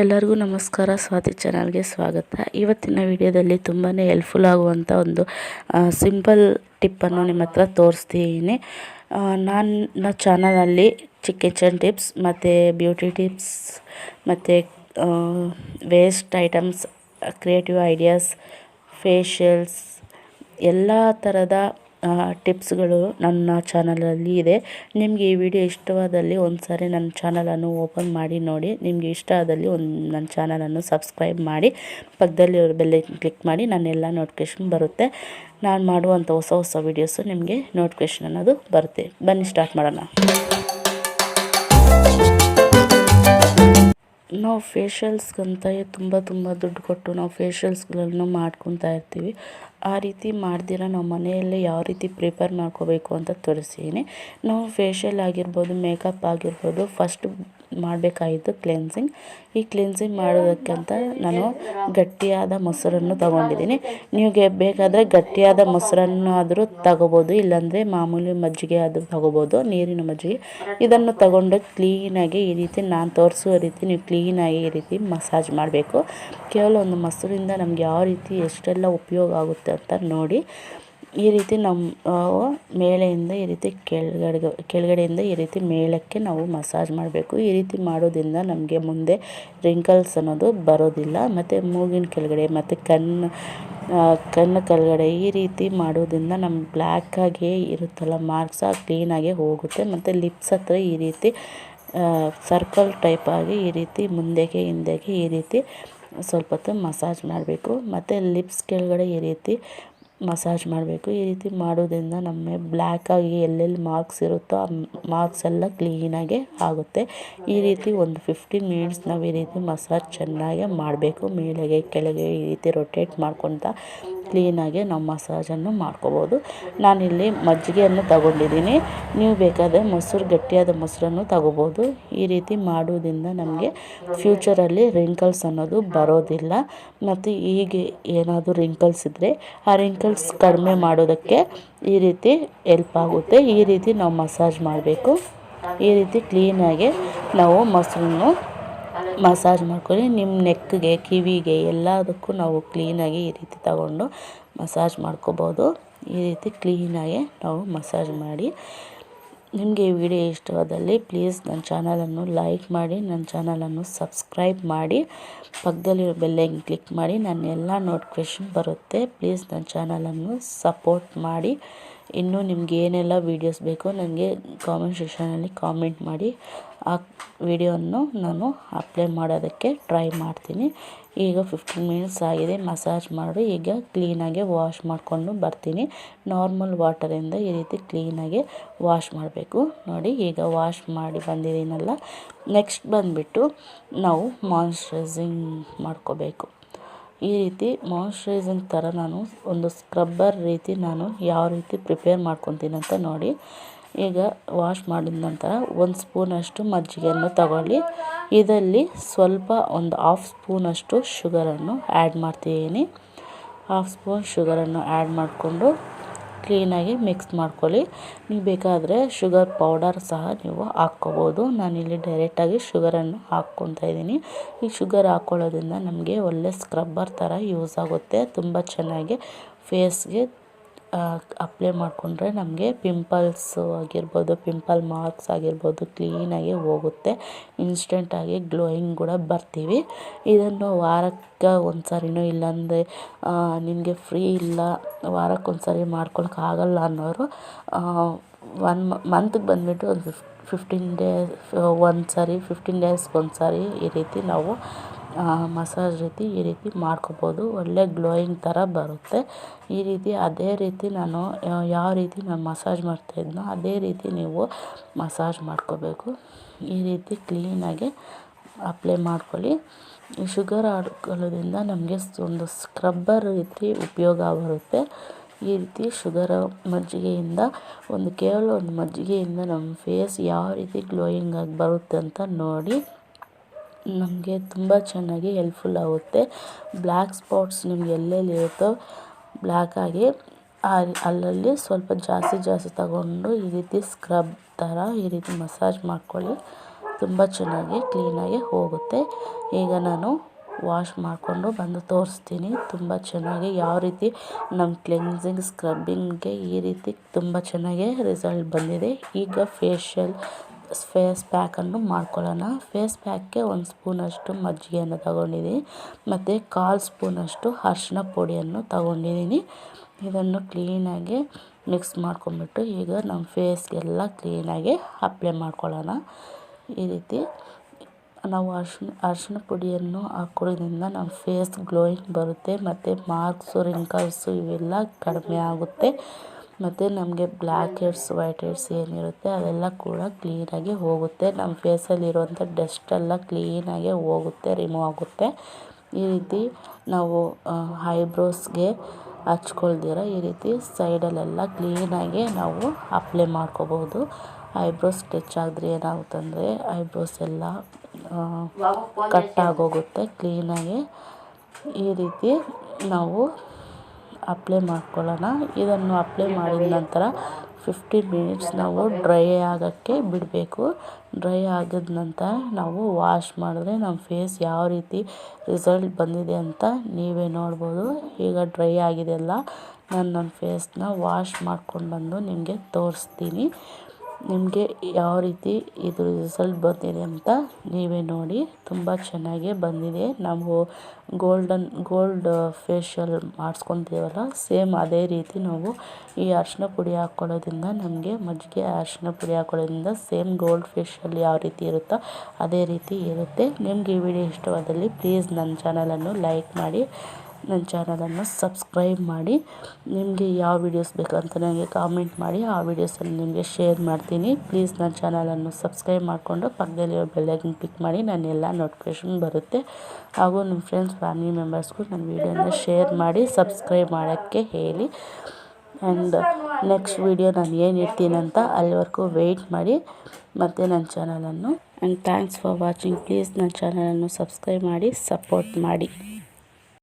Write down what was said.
ಎಲ್ಲರಿಗೂ ನಮಸ್ಕಾರ. ಸ್ವಾತಿ ಚಾನಲ್ಗೆ ಸ್ವಾಗತ. ಇವತ್ತಿನ ವಿಡಿಯೋದಲ್ಲಿ ತುಂಬಾ ಹೆಲ್ಪ್ಫುಲ್ ಆಗುವಂಥ ಒಂದು ಸಿಂಪಲ್ ಟಿಪ್ಪನ್ನು ನಿಮ್ಮ ಹತ್ರ ತೋರಿಸ್ತೀನಿ. ನನ್ನ ಚಾನಲಲ್ಲಿ ಚಿಕ್ಕ ಕಿಚನ್ ಟಿಪ್ಸ್, ಮತ್ತು ಬ್ಯೂಟಿ ಟಿಪ್ಸ್, ಮತ್ತು waste items creative ideas facials ಎಲ್ಲ ಥರದ ಟಿಪ್ಸ್ಗಳು ನನ್ನ ಚಾನಲಲ್ಲಿ ಇದೆ. ನಿಮಗೆ ಈ ವಿಡಿಯೋ ಇಷ್ಟವಾದಲ್ಲಿ ಒಂದು ಸಾರಿ ನನ್ನ ಚಾನಲನ್ನು ಓಪನ್ ಮಾಡಿ ನೋಡಿ. ನಿಮಗೆ ಇಷ್ಟ ಆದಲ್ಲಿ ಒಂದು ನನ್ನ ಚಾನಲನ್ನು ಸಬ್ಸ್ಕ್ರೈಬ್ ಮಾಡಿ. ಪಕ್ಕದಲ್ಲಿ ಬೆಲ್ ಕ್ಲಿಕ್ ಮಾಡಿ. ನನ್ನೆಲ್ಲ ನೋಟಿಫಿಕೇಶನ್ ಬರುತ್ತೆ. ನಾನು ಮಾಡುವಂಥ ಹೊಸ ಹೊಸ ವೀಡಿಯೋಸು ನಿಮಗೆ ನೋಟಿಫಿಕೇಶನ್ ಅನ್ನೋದು ಬರುತ್ತೆ. ಬನ್ನಿ ಸ್ಟಾರ್ಟ್ ಮಾಡೋಣ. ನಾವು ಫೇಶಿಯಲ್ಸ್ಗಂತ ತುಂಬ ತುಂಬ ದುಡ್ಡು ಕೊಟ್ಟು ನಾವು ಫೇಶಿಯಲ್ಸ್ಗಳನ್ನು ಮಾಡ್ಕೊತಾ ಇರ್ತೀವಿ. ಆ ರೀತಿ ಮಾಡ್ದಿರ ನಾವು ಮನೆಯಲ್ಲೇ ಯಾವ ರೀತಿ ಪ್ರಿಪೇರ್ ಮಾಡ್ಕೋಬೇಕು ಅಂತ ತೋರಿಸ್ತೀನಿ. ನಾವು ಫೇಶಿಯಲ್ ಆಗಿರ್ಬೋದು, ಮೇಕಪ್ ಆಗಿರ್ಬೋದು, ಫಸ್ಟ್ ಮಾಡಬೇಕಾಗಿದ್ದು ಕ್ಲೆನ್ಸಿಂಗ್ ಈ ಕ್ಲೆನ್ಸಿಂಗ್ ಮಾಡೋದಕ್ಕಂತ ನಾನು ಗಟ್ಟಿಯಾದ ಮೊಸರನ್ನು ತಗೊಂಡಿದ್ದೀನಿ. ನಿಮಗೆ ಬೇಕಾದರೆ ಗಟ್ಟಿಯಾದ ಮೊಸರನ್ನು ಆದರೂ ತಗೋಬೋದು, ಇಲ್ಲಾಂದರೆ ಮಾಮೂಲಿ ಮಜ್ಜಿಗೆ ಆದರೂ ತಗೋಬೋದು, ನೀರಿನ ಮಜ್ಜಿಗೆ. ಇದನ್ನು ತಗೊಂಡು ಕ್ಲೀನಾಗಿ ಈ ರೀತಿ ನಾನು ತೋರಿಸುವ ರೀತಿ ನೀವು ಕ್ಲೀನಾಗಿ ಈ ರೀತಿ ಮಸಾಜ್ ಮಾಡಬೇಕು. ಕೇವಲ ಒಂದು ಮೊಸರಿಂದ ನಮ್ಗೆ ಯಾವ ರೀತಿ ಎಷ್ಟೆಲ್ಲ ಉಪಯೋಗ ಆಗುತ್ತೆ ಅಂತ ನೋಡಿ. ಈ ರೀತಿ ನಮ್ಮ ಮೇಲೆಯಿಂದ ಈ ರೀತಿ ಕೆಳಗಡೆ ಕೆಳಗಡೆಯಿಂದ ಈ ರೀತಿ ಮೇಲಕ್ಕೆ ನಾವು ಮಸಾಜ್ ಮಾಡಬೇಕು. ಈ ರೀತಿ ಮಾಡೋದ್ರಿಂದ ನಮಗೆ ಮುಂದೆ ರಿಂಕಲ್ಸ್ ಅನ್ನೋದು ಬರೋದಿಲ್ಲ. ಮತ್ತು ಮೂಗಿನ ಕೆಳಗಡೆ ಮತ್ತು ಕಣ್ಣು ಕಣ್ಣು ಕೆಳಗಡೆ ಈ ರೀತಿ ಮಾಡೋದ್ರಿಂದ ನಮ್ಮ ಬ್ಲ್ಯಾಕಾಗಿ ಇರುತ್ತಲ್ಲ ಮಾರ್ಕ್ಸ್ ಕ್ಲೀನಾಗೆ ಹೋಗುತ್ತೆ. ಮತ್ತು ಲಿಪ್ಸ್ ಹತ್ರ ಈ ರೀತಿ ಸರ್ಕಲ್ ಟೈಪ್ ಆಗಿ ಈ ರೀತಿ ಮುಂದೆಗೆ, ಹಿಂದೆಗೆ ಈ ರೀತಿ ಸ್ವಲ್ಪ ಹೊತ್ತು ಮಸಾಜ್ ಮಾಡಬೇಕು. ಮತ್ತು ಲಿಪ್ಸ್ ಕೆಳಗಡೆ ಈ ರೀತಿ ಮಸಾಜ್ ಮಾಡಬೇಕು. ಈ ರೀತಿ ಮಾಡೋದ್ರಿಂದ ನಮ್ಮ ಬ್ಲ್ಯಾಕಾಗಿ ಎಲ್ಲೆಲ್ಲಿ ಮಾರ್ಕ್ಸ್ ಇರುತ್ತೋ ಆ ಮಾರ್ಕ್ಸ್ ಎಲ್ಲ ಕ್ಲೀನಾಗೆ ಆಗುತ್ತೆ. ಈ ರೀತಿ ಒಂದು ಫಿಫ್ಟೀನ್ ಮಿನಿಟ್ಸ್ ನಾವು ಈ ರೀತಿ ಮಸಾಜ್ ಚೆನ್ನಾಗೆ ಮಾಡಬೇಕು. ಮೇಲೆಗೆ ಕೆಳಗೆ ಈ ರೀತಿ ರೊಟೇಟ್ ಮಾಡ್ಕೊತ ಕ್ಲೀನಾಗಿ ನಾವು ಮಸಾಜನ್ನು ಮಾಡ್ಕೋಬೋದು. ನಾನಿಲ್ಲಿ ಮಜ್ಜಿಗೆಯನ್ನು ತಗೊಂಡಿದ್ದೀನಿ. ನೀವು ಬೇಕಾದರೆ ಮೊಸರು, ಗಟ್ಟಿಯಾದ ಮೊಸರನ್ನು ತಗೋಬೋದು. ಈ ರೀತಿ ಮಾಡೋದ್ರಿಂದ ನಮಗೆ ಫ್ಯೂಚರಲ್ಲಿ ರಿಂಕಲ್ಸ್ ಅನ್ನೋದು ಬರೋದಿಲ್ಲ. ಮತ್ತು ಹೀಗೆ ಏನಾದರೂ ರಿಂಕಲ್ಸ್ ಇದ್ದರೆ ಆ ರಿಂಕಲ್ಸ್ ಕಡಿಮೆ ಮಾಡೋದಕ್ಕೆ ಈ ರೀತಿ ಎಲ್ಪ್ ಆಗುತ್ತೆ. ಈ ರೀತಿ ನಾವು ಮಸಾಜ್ ಮಾಡಬೇಕು. ಈ ರೀತಿ ಕ್ಲೀನಾಗಿ ನಾವು ಮೊಸರನ್ನು ಮಸಾಜ್ ಮಾಡ್ಕೊಳ್ಳಿ. ನಿಮ್ಮ ನೆಕ್ಗೆ ಕಿವಿಗೆ ಎಲ್ಲದಕ್ಕೂ ನಾವು ಕ್ಲೀನಾಗಿ ಈ ರೀತಿ ತಗೊಂಡು ಮಸಾಜ್ ಮಾಡ್ಕೋಬೋದು. ಈ ರೀತಿ ಕ್ಲೀನಾಗಿ ನಾವು ಮಸಾಜ್ ಮಾಡಿ. ನಿಮಗೆ ಈ ವಿಡಿಯೋ ಇಷ್ಟವಾದಲ್ಲಿ ಪ್ಲೀಸ್ ನನ್ನ ಚಾನಲನ್ನು ಲೈಕ್ ಮಾಡಿ, ನನ್ನ ಚಾನಲನ್ನು ಸಬ್ಸ್ಕ್ರೈಬ್ ಮಾಡಿ. ಪಕ್ಕದಲ್ಲಿರೋ ಬೆಲ್ಲೈನ್ ಕ್ಲಿಕ್ ಮಾಡಿ. ನನ್ನ ಎಲ್ಲ ನೋಟಿಫಿಕೇಷನ್ ಬರುತ್ತೆ. ಪ್ಲೀಸ್ ನನ್ನ ಚಾನಲನ್ನು ಸಪೋರ್ಟ್ ಮಾಡಿ. ಇನ್ನೂ ನಿಮ್ಗೆ ಏನೆಲ್ಲ ವೀಡಿಯೋಸ್ ಬೇಕೋ ನನಗೆ ಕಾಮೆಂಟ್ ಸೆಕ್ಷನಲ್ಲಿ ಕಾಮೆಂಟ್ ಮಾಡಿ. ಆ ವಿಡಿಯೋವನ್ನು ನಾನು ಅಪ್ಲೈ ಮಾಡೋದಕ್ಕೆ ಟ್ರೈ ಮಾಡ್ತೀನಿ. ಈಗ ಫಿಫ್ಟೀನ್ ಮಿನಿಟ್ಸ್ ಆಗಿದೆ ಮಸಾಜ್ ಮಾಡಿ, ಈಗ ಕ್ಲೀನಾಗಿ ವಾಶ್ ಮಾಡಿಕೊಂಡು ಬರ್ತೀನಿ. ನಾರ್ಮಲ್ ವಾಟರಿಂದ ಈ ರೀತಿ ಕ್ಲೀನಾಗಿ ವಾಶ್ ಮಾಡಬೇಕು. ನೋಡಿ, ಈಗ ವಾಶ್ ಮಾಡಿ ಬಂದಿದ್ದೀನಲ್ಲ. ನೆಕ್ಸ್ಟ್ ಬಂದುಬಿಟ್ಟು ನಾವು ಮಾಯಿಶ್ಚರೈಸಿಂಗ್ ಮಾಡ್ಕೋಬೇಕು. ಈ ರೀತಿ ಮಾಯಿಶ್ಚರೈಸಿಂಗ್ ಥರ ನಾನು ಒಂದು ಸ್ಕ್ರಬ್ಬರ್ ರೀತಿ ನಾನು ಯಾವ ರೀತಿ ಪ್ರಿಪೇರ್ ಮಾಡ್ಕೊತೀನಿ ಅಂತ ನೋಡಿ. ಈಗ ವಾಶ್ ಮಾಡಿದ ನಂತರ ಒಂದು ಸ್ಪೂನಷ್ಟು ಮಜ್ಜಿಗೆಯನ್ನು ತಗೊಳ್ಳಿ. ಇದರಲ್ಲಿ ಸ್ವಲ್ಪ ಒಂದು ಹಾಫ್ ಸ್ಪೂನಷ್ಟು ಶುಗರನ್ನು ಆ್ಯಡ್ ಮಾಡ್ತಿದ್ದೀನಿ ಹಾಫ್ ಸ್ಪೂನ್ ಶುಗರನ್ನು ಆ್ಯಡ್ ಮಾಡಿಕೊಂಡು ಕ್ಲೀನಾಗಿ ಮಿಕ್ಸ್ ಮಾಡ್ಕೊಳ್ಳಿ. ನೀವು ಬೇಕಾದರೆ ಶುಗರ್ ಪೌಡರ್ ಸಹ ನೀವು ಹಾಕ್ಕೋಬೋದು. ನಾನಿಲ್ಲಿ ಡೈರೆಕ್ಟಾಗಿ ಶುಗರನ್ನು ಹಾಕ್ಕೊತಾ ಇದ್ದೀನಿ. ಈ ಶುಗರ್ ಹಾಕ್ಕೊಳ್ಳೋದ್ರಿಂದ ನಮಗೆ ಒಳ್ಳೆ ಸ್ಕ್ರಬ್ಬರ್ ಥರ ಯೂಸ್ ಆಗುತ್ತೆ. ತುಂಬ ಚೆನ್ನಾಗಿ ಫೇಸ್ಗೆ ಅಪ್ಲೈ ಮಾಡಿಕೊಂಡ್ರೆ ನಮಗೆ ಪಿಂಪಲ್ಸು ಆಗಿರ್ಬೋದು ಪಿಂಪಲ್ ಮಾರ್ಕ್ಸ್ ಆಗಿರ್ಬೋದು ಕ್ಲೀನಾಗಿ ಹೋಗುತ್ತೆ. ಇನ್ಸ್ಟೆಂಟಾಗಿ ಗ್ಲೋಯಿಂಗ್ ಕೂಡ ಬರ್ತೀವಿ. ಇದನ್ನು ವಾರಕ್ಕೆ ಒಂದು ಸಾರಿನೋ ಇಲ್ಲಾಂದರೆ ನಿಮಗೆ ಫ್ರೀ ಇಲ್ಲ, ವಾರಕ್ಕೆ ಒಂದು ಸಾರಿ ಮಾಡ್ಕೊಳಕ್ಕಾಗಲ್ಲ ಅನ್ನೋರು ಒನ್ ಮಂತ್ಗೆ ಬಂದುಬಿಟ್ಟು ಒಂದು ಫಿಫ್ ಫಿಫ್ಟೀನ್ ಡೇಸ್ ಒಂದು ಸಾರಿ ಫಿಫ್ಟೀನ್ ಡೇಸ್ಗೆ ಒಂದು ಸಾರಿ ಈ ರೀತಿ ನಾವು ಮಸಾಜ್ ರೀತಿ ಈ ರೀತಿ ಮಾಡ್ಕೋಬೋದು. ಒಳ್ಳೆ ಗ್ಲೋಯಿಂಗ್ ಥರ ಬರುತ್ತೆ. ಈ ರೀತಿ ಅದೇ ರೀತಿ ನಾನು ಯಾವ ರೀತಿ ನಾನು ಮಸಾಜ್ ಮಾಡ್ತಾಯಿದ್ನೋ ಅದೇ ರೀತಿ ನೀವು ಮಸಾಜ್ ಮಾಡ್ಕೋಬೇಕು. ಈ ರೀತಿ ಕ್ಲೀನಾಗಿ ಅಪ್ಲೈ ಮಾಡ್ಕೊಳ್ಳಿ. ಶುಗರ್ ಆಡ್ಕೊಳ್ಳೋದ್ರಿಂದ ನಮಗೆ ಒಂದು ಸ್ಕ್ರಬ್ಬರ್ ರೀತಿ ಉಪಯೋಗ ಬರುತ್ತೆ. ಈ ರೀತಿ ಶುಗರ್ ಮಜ್ಜಿಗೆಯಿಂದ, ಒಂದು ಕೇವಲ ಒಂದು ಮಜ್ಜಿಗೆಯಿಂದ ನಮ್ಮ ಫೇಸ್ ಯಾವ ರೀತಿ ಗ್ಲೋಯಿಂಗ್ ಆಗಿ ಬರುತ್ತೆ ಅಂತ ನೋಡಿ. ನಮಗೆ ತುಂಬ ಚೆನ್ನಾಗಿ ಹೆಲ್ಪ್ಫುಲ್ ಆಗುತ್ತೆ. ಬ್ಲ್ಯಾಕ್ ಸ್ಪಾಟ್ಸ್ ನಿಮ್ಗೆ ಎಲ್ಲೆಲ್ಲಿ ಇರುತ್ತೋ ಬ್ಲ್ಯಾಕಾಗಿ ಅಲ್ಲಲ್ಲಿ ಸ್ವಲ್ಪ ಜಾಸ್ತಿ ಜಾಸ್ತಿ ತಗೊಂಡು ಈ ರೀತಿ ಸ್ಕ್ರಬ್ ಥರ ಈ ರೀತಿ ಮಸಾಜ್ ಮಾಡ್ಕೊಳ್ಳಿ. ತುಂಬ ಚೆನ್ನಾಗಿ ಕ್ಲೀನಾಗಿ ಹೋಗುತ್ತೆ. ಈಗ ನಾನು ವಾಶ್ ಮಾಡಿಕೊಂಡು ಬಂದು ತೋರಿಸ್ತೀನಿ. ತುಂಬ ಚೆನ್ನಾಗಿ ಯಾವ ರೀತಿ ನಮ್ಮ ಕ್ಲೆನ್ಸಿಂಗ್ ಸ್ಕ್ರಬ್ಬಿಂಗ್ಗೆ ಈ ರೀತಿ ತುಂಬ ಚೆನ್ನಾಗಿ ರಿಸಲ್ಟ್ ಬಂದಿದೆ. ಈಗ ಫೇಶಿಯಲ್ ಫೇಸ್ ಪ್ಯಾಕನ್ನು ಮಾಡ್ಕೊಳ್ಳೋಣ. ಫೇಸ್ ಪ್ಯಾಕ್ಗೆ ಒಂದು ಸ್ಪೂನಷ್ಟು ಮಜ್ಜಿಗೆಯನ್ನು ತಗೊಂಡಿದ್ದೀನಿ. ಮತ್ತು ಕಾಲು ಸ್ಪೂನಷ್ಟು ಅರ್ಶಿನ ಪುಡಿಯನ್ನು ತಗೊಂಡಿದ್ದೀನಿ. ಇದನ್ನು ಕ್ಲೀನಾಗಿ ಮಿಕ್ಸ್ ಮಾಡ್ಕೊಂಬಿಟ್ಟು ಈಗ ನಮ್ಮ ಫೇಸ್ಗೆಲ್ಲ ಕ್ಲೀನಾಗಿ ಅಪ್ಲೈ ಮಾಡ್ಕೊಳ್ಳೋಣ. ಈ ರೀತಿ ನಾವು ಅರ್ಶಿನ ಅರ್ಶಿನ ಪುಡಿಯನ್ನು ಹಾಕೊಳ್ಳೋದ್ರಿಂದ ನಮ್ಮ ಫೇಸ್ ಗ್ಲೋಯಿಂಗ್ ಬರುತ್ತೆ. ಮತ್ತು ಮಾರ್ಕ್ಸು ರಿಂಕಲ್ಸು ಇವೆಲ್ಲ ಕಡಿಮೆ ಆಗುತ್ತೆ. ಮತ್ತು ನಮಗೆ ಬ್ಲ್ಯಾಕ್ ಹೆಡ್ಸ್ ವೈಟ್ ಹೆಡ್ಸ್ ಏನಿರುತ್ತೆ ಅದೆಲ್ಲ ಕೂಡ ಕ್ಲೀನಾಗಿ ಹೋಗುತ್ತೆ. ನಮ್ಮ ಫೇಸಲ್ಲಿರುವಂಥ ಡಸ್ಟೆಲ್ಲ ಕ್ಲೀನಾಗೆ ಹೋಗುತ್ತೆ ರಿಮೂವ್ ಆಗುತ್ತೆ. ಈ ರೀತಿ ನಾವು ಐಬ್ರೋಸ್ಗೆ ಹಚ್ಕೊಳ್ದಿರ, ಈ ರೀತಿ ಸೈಡಲ್ಲೆಲ್ಲ ಕ್ಲೀನಾಗೆ ನಾವು ಅಪ್ಲೈ ಮಾಡ್ಕೋಬೋದು ಐಬ್ರೋಸ್ ಸ್ಟಿಚ್ ಆದರೆ ಏನಾಗುತ್ತಂದರೆ ಐಬ್ರೋಸ್ ಎಲ್ಲ ಕಟ್ ಆಗೋಗುತ್ತೆ. ಕ್ಲೀನಾಗಿ ಈ ರೀತಿ ನಾವು ಅಪ್ಲೈ ಮಾಡ್ಕೊಳ್ಳೋಣ. ಇದನ್ನು ಅಪ್ಲೈ ಮಾಡಿದ ನಂತರ ಫಿಫ್ಟೀನ್ ಮಿನಿಟ್ಸ್ ನಾವು ಡ್ರೈ ಆಗೋಕ್ಕೆ ಬಿಡಬೇಕು. ಡ್ರೈ ಆಗಿದ ನಂತರ ನಾವು ವಾಶ್ ಮಾಡಿದ್ರೆ ನಮ್ಮ ಫೇಸ್ ಯಾವ ರೀತಿ ರಿಸಲ್ಟ್ ಬಂದಿದೆ ಅಂತ ನೀವೇ ನೋಡ್ಬೋದು. ಈಗ ಡ್ರೈ ಆಗಿದೆಯಲ್ಲ ನಾನು ನನ್ನ ಫೇಸ್ನ ವಾಶ್ ಮಾಡ್ಕೊಂಡು ಬಂದು ನಿಮಗೆ ತೋರಿಸ್ತೀನಿ. ನಿಮಗೆ ಯಾವ ರೀತಿ ಇದು ರಿಸಲ್ಟ್ ಬಂದಿದೆ ಅಂತ ನೀವೇ ನೋಡಿ. ತುಂಬ ಚೆನ್ನಾಗೇ ಬಂದಿದೆ. ನಾವು ಗೋಲ್ಡನ್ ಗೋಲ್ಡ್ ಫೇಶಿಯಲ್ ಮಾಡಿಸ್ಕೊತೀವಲ್ಲ ಸೇಮ್ ಅದೇ ರೀತಿ ನಾವು ಈ ಅರಿಶಿನ ಪುಡಿ ಹಾಕ್ಕೊಳ್ಳೋದ್ರಿಂದ ನಮಗೆ ಮಜ್ಜಿಗೆ ಅರಿಶಿನ ಪುಡಿ ಹಾಕ್ಕೊಳ್ಳೋದ್ರಿಂದ ಸೇಮ್ ಗೋಲ್ಡ್ ಫೇಶಿಯಲ್ ಯಾವ ರೀತಿ ಇರುತ್ತೋ ಅದೇ ರೀತಿ ಇರುತ್ತೆ. ನಿಮಗೆ ಈ ವಿಡಿಯೋ ಇಷ್ಟವಾದಲ್ಲಿ ಪ್ಲೀಸ್ ನನ್ನ ಚಾನಲನ್ನು ಲೈಕ್ ಮಾಡಿ. ನನ್ನ ಚಾನಲನ್ನು ಸಬ್ಸ್ಕ್ರೈಬ್ ಮಾಡಿ, ನಿಮಗೆ ಯಾವ ವೀಡಿಯೋಸ್ ಬೇಕಂತ ನನಗೆ ಕಾಮೆಂಟ್ ಮಾಡಿ, ಆ ವೀಡಿಯೋಸನ್ನು ನಿಮಗೆ ಶೇರ್ ಮಾಡ್ತೀನಿ. ಪ್ಲೀಸ್ ನನ್ನ ಚಾನಲನ್ನು ಸಬ್ಸ್ಕ್ರೈಬ್ ಮಾಡಿಕೊಂಡು ಪಕ್ಕದಲ್ಲಿರೋ ಬೆಲ್ಲೈಕನ್ ಕ್ಲಿಕ್ ಮಾಡಿ ನನ್ನೆಲ್ಲ ನೋಟಿಫಿಕೇಷನ್ ಬರುತ್ತೆ. ಹಾಗೂ ನಿಮ್ಮ ಫ್ರೆಂಡ್ಸ್ ಫ್ಯಾಮಿಲಿ ಮೆಂಬರ್ಸ್ಗೂ ನನ್ನ ವೀಡಿಯೋನ ಶೇರ್ ಮಾಡಿ ಸಬ್ಸ್ಕ್ರೈಬ್ ಮಾಡೋಕ್ಕೆ ಹೇಳಿ. ಆ್ಯಂಡ್ ನೆಕ್ಸ್ಟ್ ವೀಡಿಯೋ ನಾನು ಏನು ಇರ್ತೀನಿ ಅಂತ ಅಲ್ಲಿವರೆಗೂ ವೆಯ್ಟ್ ಮಾಡಿ, ಮತ್ತು ನನ್ನ ಚಾನಲನ್ನು. And thanks for watching please ನನ್ನ ಚಾನಲನ್ನು ಸಬ್ಸ್ಕ್ರೈಬ್ ಮಾಡಿ ಸಪೋರ್ಟ್ ಮಾಡಿ.